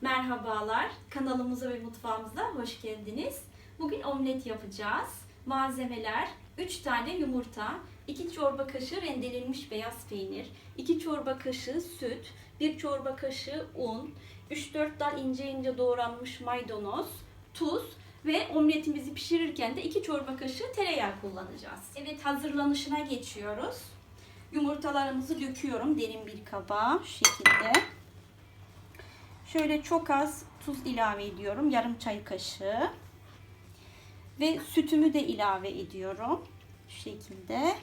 Merhabalar, kanalımıza ve mutfağımıza hoş geldiniz. Bugün omlet yapacağız. Malzemeler 3 tane yumurta, 2 çorba kaşığı rendelenmiş beyaz peynir, 2 çorba kaşığı süt, 1 çorba kaşığı un, 3-4 dal ince ince doğranmış maydanoz, tuz ve omletimizi pişirirken de 2 çorba kaşığı tereyağı kullanacağız. Evet hazırlanışına geçiyoruz. Yumurtalarımızı döküyorum derin bir kaba şu şekilde. Şöyle çok az tuz ilave ediyorum. Yarım çay kaşığı. Ve sütümü de ilave ediyorum. Şu şekilde.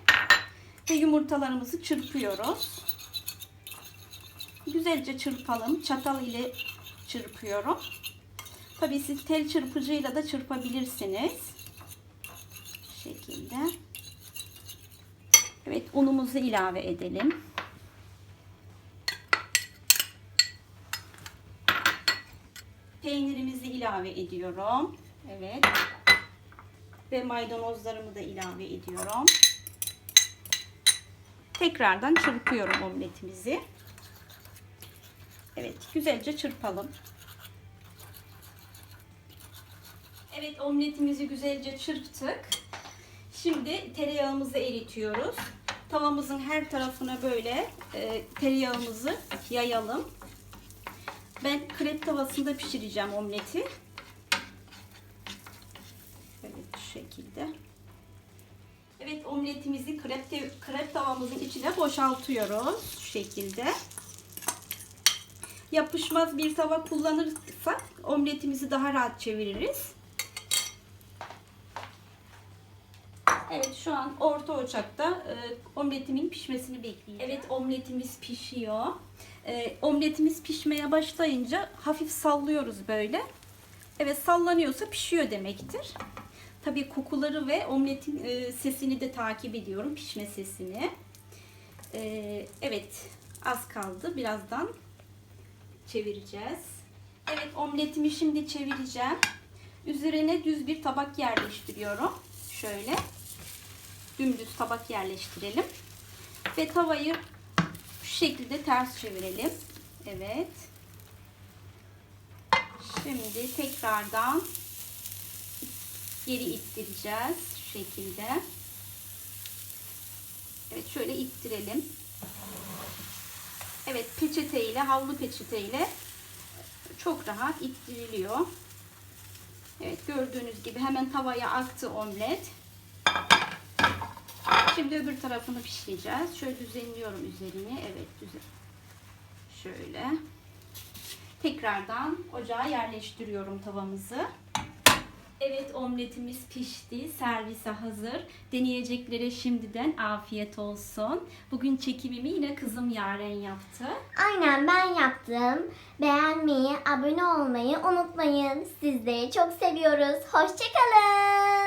Ve yumurtalarımızı çırpıyoruz. Güzelce çırpalım. Çatal ile çırpıyorum. Tabii siz tel çırpıcıyla da çırpabilirsiniz. Şu şekilde. Evet unumuzu ilave edelim. Peynirimizi ilave ediyorum. Evet. Ve maydanozlarımı da ilave ediyorum. Tekrardan çırpıyorum omletimizi. Evet, güzelce çırpalım. Evet, omletimizi güzelce çırptık. Şimdi tereyağımızı eritiyoruz. Tavamızın her tarafına böyle e, tereyağımızı yayalım. Ben krep tavasında pişireceğim omleti. Evet şu şekilde. Evet omletimizi krep, krep tavamızın içine boşaltıyoruz. Şu şekilde. Yapışmaz bir tava kullanırsak omletimizi daha rahat çeviririz. Evet şu an orta ocakta e, omletimin pişmesini bekleyeceğim. Evet omletimiz pişiyor. E, omletimiz pişmeye başlayınca hafif sallıyoruz böyle. Evet sallanıyorsa pişiyor demektir. Tabii kokuları ve omletin e, sesini de takip ediyorum pişme sesini. E, evet az kaldı birazdan çevireceğiz. Evet omletimi şimdi çevireceğim. Üzerine düz bir tabak yerleştiriyorum. Şöyle dümdüz tabak yerleştirelim. Ve tavayı şekilde ters çevirelim. Evet. Şimdi tekrardan geri ittireceğiz. Şu şekilde. Evet şöyle ittirelim. Evet peçete ile havlu peçete ile çok rahat ittiriliyor. Evet gördüğünüz gibi hemen tavaya aktı omlet. Şimdi öbür tarafını pişireceğiz. Şöyle düzenliyorum üzerini. Evet düzen. Şöyle. Tekrardan ocağa yerleştiriyorum tavamızı. Evet omletimiz pişti. Servise hazır. Deneyeceklere şimdiden afiyet olsun. Bugün çekimimi yine kızım Yaren yaptı. Aynen ben yaptım. Beğenmeyi, abone olmayı unutmayın. Sizleri çok seviyoruz. Hoşçakalın.